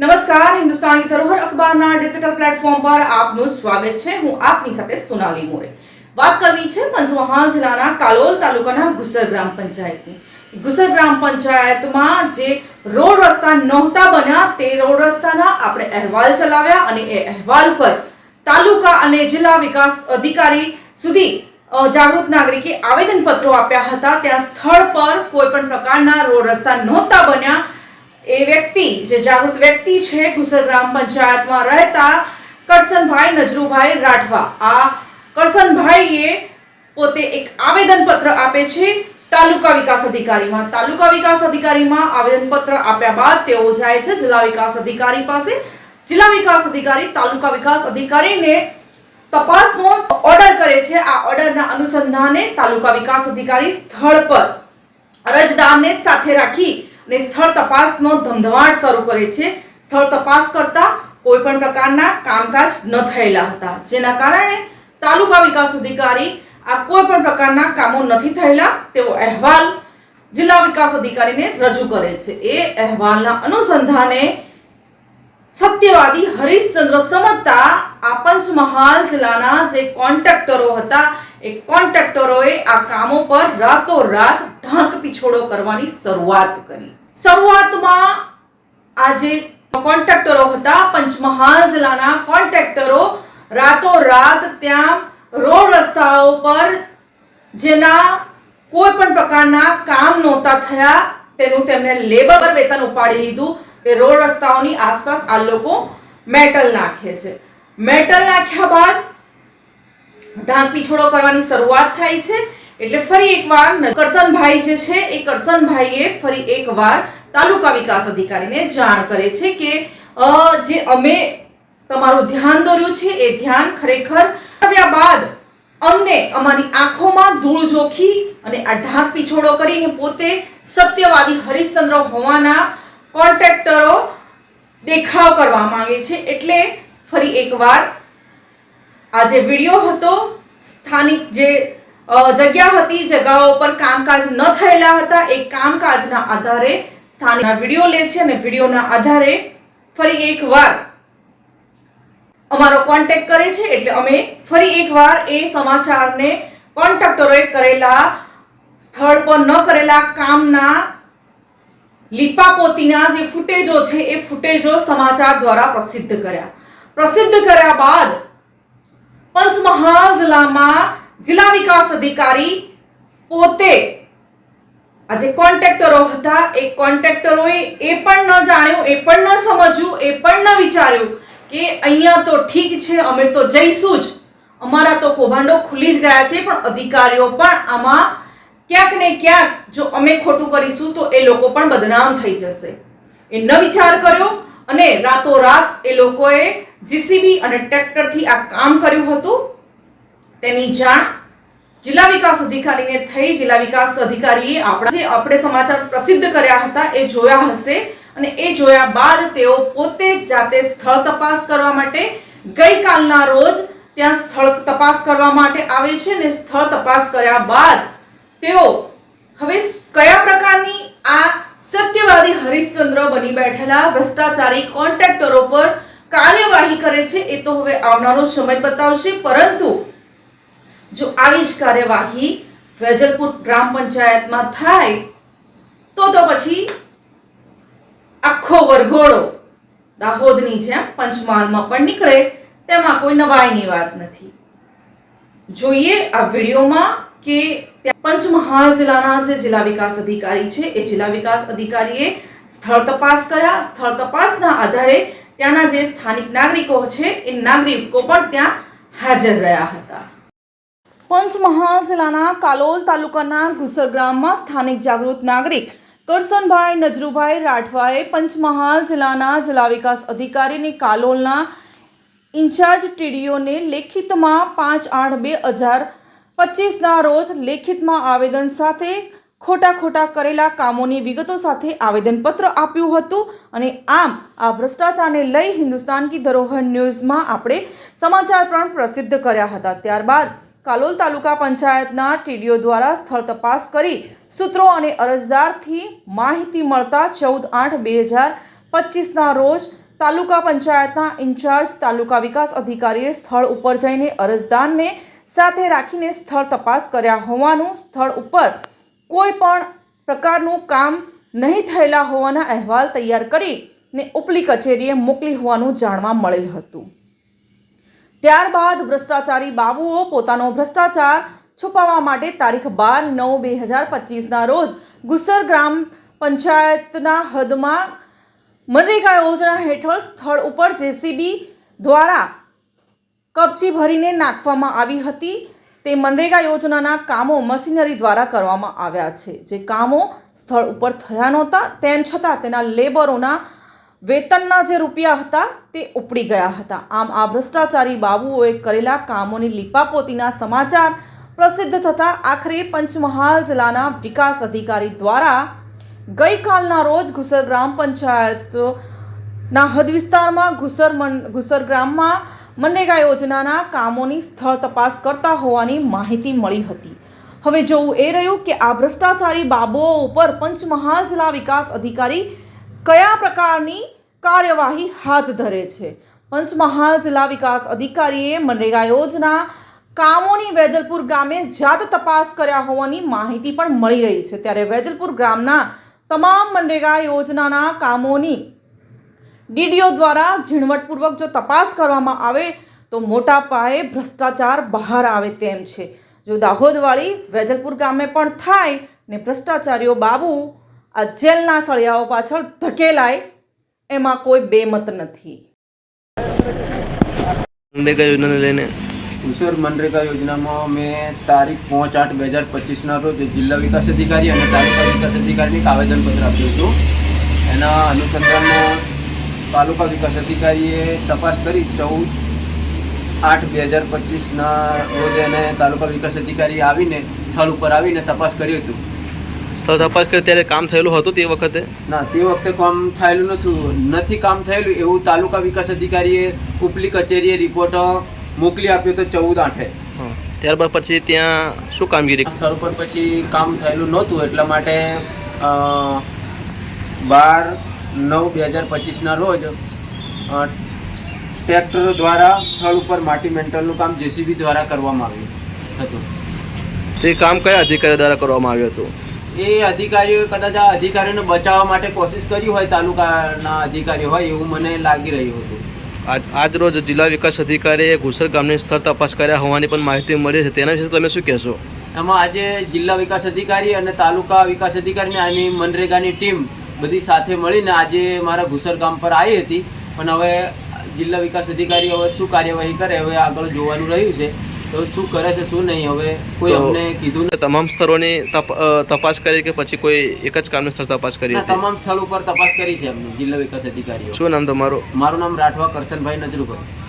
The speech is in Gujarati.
નમસ્કાર, હિન્દુસ્તાની ધરોહર અખબારના ડિજિટલ પ્લેટફોર્મ પર આપનું સ્વાગત છે. હું આપની સાથે સોનાલી મોરે. વાત કરવી છે પંચમહાલ જિલ્લાના કાલોલ તાલુકાના ગુસર ગ્રામ પંચાયતની. ગુસર ગ્રામ પંચાયતમાં જે રોડ રસ્તા નહોતા બન્યા, તે રોડ રસ્તાના આપણે અહેવાલ ચલાવ્યા અને એ અહેવાલ પર તાલુકા અને જિલ્લા વિકાસ અધિકારી સુધી જાગૃત નાગરિકે આવેદનપત્રો આપ્યા હતા. ત્યાં સ્થળ પર કોઈ પણ પ્રકારના રોડ રસ્તા નહોતા બન્યા. એ વ્યક્તિ જે જાગૃત વ્યક્તિ છે ગુસર ગ્રામ પંચાયતમાં રહેતા કરસનભાઈ નજરુભાઈ રાઠવા. આ કરસનભાઈએ પોતે એક આવેદનપત્ર આપે છે તાલુકા વિકાસ અધિકારીમાં. તાલુકા વિકાસ અધિકારીમાં આવેદનપત્ર આપ્યા બાદ તેઓ જાય છે જિલ્લા વિકાસ અધિકારી પાસે. જિલ્લા વિકાસ અધિકારી તાલુકા વિકાસ અધિકારીને તપાસનો ઓર્ડર કરે છે. આ ઓર્ડરના અનુસંધાને તાલુકા વિકાસ અધિકારી સ્થળ પર અરજદારને સાથે રાખી અને સ્થળ તપાસનો ધમધમાટ શરૂ કરે છે. સ્થળ તપાસ કરતા કોઈ પણ પ્રકારના કામકાજ ન થયેલા હતા, જેના કારણે તાલુકા વિકાસ અધિકારી આ કોઈ પણ પ્રકારના કામો નથી થયેલા તેવો અહેવાલ જિલ્લા વિકાસ અધિકારીને રજૂ કરે છે. એ અહેવાલના અનુસંધાને સત્યવાદી હરીશચંદ્ર સમજતા આ પંચમહાલ જિલ્લાના જે કોન્ટ્રાક્ટરો હતા, એ કોન્ટ્રાક્ટરોએ આ કામો પર રાતોરાત ઢાંક પીછોડો કરવાની શરૂઆત કરી. શરૂઆતમાં આજે કોન્ટ્રાક્ટરો હતા પંચમહાલ જિલ્લાના કોન્ટ્રાક્ટરો. રાતોરાત ત્યાં રોડ રસ્તાઓ પર જેના કોઈ પણ પ્રકારના કામ નહોતા થયા, તેનું તેમણે લેબર વેતન ઉપાડી લીધું તે રોડ રસ્તાઓની આસપાસ આ લોકો મેટલ નાખે છે. મેટલ નાખ્યા બાદ ઢાંક પીછોડો કરવાની શરૂઆત થાય છે. એટલે ફરી એકવાર કરસનભાઈ જે છે, એ કરસનભાઈએ ફરી એકવાર તાલુકા વિકાસ અધિકારીને જાણ કરે છે કે જે અમે તમારું ધ્યાન દોર્યું છે, એ ધ્યાન ખરેખર આવ્યા બાદ અમને અમારી આંખોમાં ધૂળ જોખી અને આ ઢાંક પીછોડો કરીને પોતે સત્યવાદી હરિશ્ચંદ્ર હોવાના કોન્ટ્રાક્ટરો દેખાવ કરવા માંગે છે. એટલે ફરી એકવાર આ જે વીડિયો હતો, સ્થાનિક જે જગ્યા હતી, જગ્યાઓ પર કામકાજ ન થયેલા હતા. એ કામકાજના આધારે સ્થાનિક વીડિયો લે છે અને વિડીયોના આધારે ફરી એકવાર અમારો કોન્ટેક્ટ કરે છે. એટલે અમે ફરી એકવાર એ સમાચારને કોન્ટ્રાક્ટરોએ કરેલા સ્થળ પર ન કરેલા કામના લીપાપોતીના જે ફૂટેજો છે, એ ફૂટેજો સમાચાર દ્વારા પ્રસિદ્ધ કર્યા. પ્રસિદ્ધ કર્યા બાદ પંચમહાલ જિલ્લામાં જિલ્લા વિકાસ અધિકારી પોતે આજે કોન્ટ્રાક્ટરો હતા. એ કોન્ટ્રાક્ટરોએ એ પણ ન જાણ્યું, એ પણ ન સમજ્યું, એ પણ ન વિચાર્યું કે અહીંયા તો ઠીક છે, અમે તો જઈશું જ. અમારા તો કૌભાંડો ખુલી જ ગયા છે, પણ અધિકારીઓ પણ આમાં ક્યાંક ને ક્યાંક જો અમે ખોટું કરીશું તો એ લોકો પણ બદનામ થઈ જશે. એ ન વિચાર કર્યો અને રાતોરાત એ લોકોએ જીસીબી અને ટ્રેક્ટરથી આ કામ કર્યું હતું. તેની જાણ જિલ્લા વિકાસ અધિકારીને થઈ. જિલ્લા વિકાસ અધિકારીએ આપણા જે આપણે સમાચાર પ્રસિદ્ધ કર્યા હતા એ જોયા હશે અને એ જોયા બાદ તેઓ પોતે જાતે સ્થળ તપાસ કરવા માટે ગઈકાલના રોજ ત્યાં સ્થળ તપાસ કરવા માટે આવે છે અને સ્થળ તપાસ કર્યા બાદ તેઓ હવે કયા પ્રકારની આ સત્યવાદી હરિશ્ચંદ્ર બની બેઠેલા ભ્રષ્ટાચારી કોન્ટ્રાક્ટરો પર કાર્યવાહી કરે છે એ તો હવે આવનારો સમય બતાવશે. પરંતુ જો આવી જ કાર્યવાહી વેજલપુર ગ્રામ પંચાયતમાં થાય, તો તો પછી આખો વરઘોડો દાહોદની જેમ પંચમહાલમાં પણ નીકળે, તેમાં કોઈ નવાઈની વાત નથી. જોઈએ આ વિડીયોમાં કે પંચમહાલ જિલ્લાના જે જિલ્લા વિકાસ અધિકારી છે, એ જિલ્લા વિકાસ અધિકારીએ સ્થળ તપાસ કર્યા. સ્થળ તપાસના આધારે ત્યાંના જે સ્થાનિક નાગરિકો છે, એ નાગરિકો પણ ત્યાં હાજર રહ્યા હતા. પંચમહાલ જિલ્લાના કાલોલ તાલુકાના ગુસર ગ્રામમાં સ્થાનિક જાગૃત નાગરિક કરસનભાઈ નજરુભાઈ રાઠવાએ પંચમહાલ જિલ્લાના જિલ્લા વિકાસ અધિકારીની કાલોલના ઇન્ચાર્જ ટીડીઓને લેખિતમાં પાંચ આઠ બે હજાર પચીસના રોજ લેખિતમાં આવેદન સાથે ખોટા ખોટા કરેલા કામોની વિગતો સાથે આવેદનપત્ર આપ્યું હતું અને આમ આ ભ્રષ્ટાચારને લઈ હિન્દુસ્તાન કી ધરોહર ન્યૂઝમાં આપણે સમાચાર પણ પ્રસિદ્ધ કર્યા હતા. ત્યારબાદ કાલોલ તાલુકા પંચાયતના ટીડીઓ દ્વારા સ્થળ તપાસ કરી સૂત્રો અને અરજદારથી માહિતી મળતા ચૌદ આઠ બે હજાર પચીસના રોજ તાલુકા પંચાયતના ઇન્ચાર્જ તાલુકા વિકાસ અધિકારીએ સ્થળ ઉપર જઈને અરજદારને સાથે રાખીને સ્થળ તપાસ કર્યા હોવાનું સ્થળ ઉપર કોઈ પણ પ્રકારનું કામ નહીં થયેલા હોવાના અહેવાલ તૈયાર કરીને ઉપલી કચેરીએ મોકલી હોવાનું જાણવા મળેલ હતું. ત્યારબાદ ભ્રષ્ટાચારી બાબુઓ પોતાનો ભ્રષ્ટાચાર છુપાવવા માટે તારીખ બાર નવ બે હજાર પચીસના રોજ ગુસર ગ્રામ પંચાયતના હદમાં મનરેગા યોજના હેઠળ સ્થળ ઉપર જેસીબી દ્વારા કપચી ભરીને નાખવામાં આવી હતી. તે મનરેગા યોજનાના કામો મશીનરી દ્વારા કરવામાં આવ્યા છે. જે કામો સ્થળ ઉપર થયા નહોતા, તેમ છતાં તેના લેબરોના વેતનના જે રૂપિયા હતા તે ઉપડી ગયા હતા. આમ આ ભ્રષ્ટાચારી બાબુઓએ કરેલા કામોની લીપાપોતીના સમાચાર પ્રસિદ્ધ થતાં આખરે પંચમહાલ જિલ્લાના વિકાસ અધિકારી દ્વારા ગઈકાલના રોજ ઘુસર ગ્રામ પંચાયતના હદ વિસ્તારમાં ઘુસર ઘુસર ગ્રામમાં મનરેગા યોજનાના કામોની સ્થળ તપાસ કરતા હોવાની માહિતી મળી હતી. હવે જોવું એ રહ્યું કે આ ભ્રષ્ટાચારી બાબુઓ ઉપર પંચમહાલ જિલ્લા વિકાસ અધિકારી કયા પ્રકારની કાર્યવાહી હાથ ધરે છે? પંચમહાલ જિલ્લા વિકાસ અધિકારીએ મનરેગા યોજના કામોની વેજલપુર ગામે જાત તપાસ કર્યા હોવાની માહિતી પણ મળી રહી છે. ત્યારે વેજલપુર ગામના તમામ મનરેગા યોજનાના કામોની ડીડીઓ દ્વારા ઝીણવટપૂર્વક જો તપાસ કરવામાં આવે તો મોટા પાયે ભ્રષ્ટાચાર બહાર આવે તેમ છે. જો દાહોદવાળી વેજલપુર ગામે પણ થાય ને ભ્રષ્ટાચારીઓ બાબુ આ જેલના સળિયાઓ પાછળ ધકેલાય એમાં કોઈ બેમત નથી. મનરેગા યોજનાને લઈને. ઉસર મનરેગા યોજનામાં મેં તારીખ પાંચ આઠ બે હજાર પચીસના રોજ જિલ્લા વિકાસ અધિકારી અને તાલુકા વિકાસ અધિકારીને આવેદન આવેદનપત્ર આપ્યું હતું. એના અનુસંધાનમાં તાલુકા વિકાસ અધિકારીએ તપાસ કરી ચૌદ આઠ બે હજાર પચીસના રોજ એને તાલુકા વિકાસ અધિકારી આવીને સ્થળ ઉપર આવીને તપાસ કરી હતું. સ્થળ તપાસ કરી ત્યારે કામ થયેલું હતું તે વખતે? ના તે વખતે કામ થયેલું નથી. નથી કામ થયેલું એવું તાલુકા વિકાસ અધિકારીએ ઉપલી કચેરીએ રિપોર્ટ મોકલી આપ્યો તો ચૌદ આઠે. ત્યારબાદ પછી ત્યાં શું કામગીરી? સ્થળ ઉપર પછી કામ થયેલું નહોતું એટલા માટે બાર નવ બે હજાર પચીસના રોજ ટ્રેક્ટરો દ્વારા સ્થળ ઉપર માટી મેન્ટલનું કામ જેસીબી દ્વારા કરવામાં આવ્યું હતું. તે કામ કયા અધિકારી દ્વારા કરવામાં આવ્યું હતું? એ અધિકારીઓ કદાચ આ અધિકારીઓને બચાવવા માટે કોશિશ કરી હોય તાલુકાના અધિકારીઓ હોય એવું મને લાગી રહ્યું હતું. આજ આજ રોજ જિલ્લા વિકાસ અધિકારીએ ઘુસર ગામની સ્થળ તપાસ કર્યા હોવાની પણ માહિતી મળી છે. તેના વિશે તમે શું કહેશો? એમાં આજે જિલ્લા વિકાસ અધિકારી અને તાલુકા વિકાસ અધિકારીની આની મનરેગાની ટીમ બધી સાથે મળીને આજે મારા ઘુસર ગામ પર આવી હતી. પણ હવે જિલ્લા વિકાસ અધિકારી હવે શું કાર્યવાહી કરે હવે આગળ જોવાનું રહ્યું છે. તો શું કરે છે શું નહીં? હવે કોઈ અમને કીધું નથી તમામ સ્થળોની તપ- તપાસ કરી કે પછી કોઈ એક જ કામની સ્થળ તપાસ કરી તમામ સ્થળ ઉપર તપાસ કરી છે એમને જિલ્લા વિકાસ અધિકારીઓ. શું નામ તમારું? મારું નામ રાઠવા કરશનભાઈ નજરુભાઈ.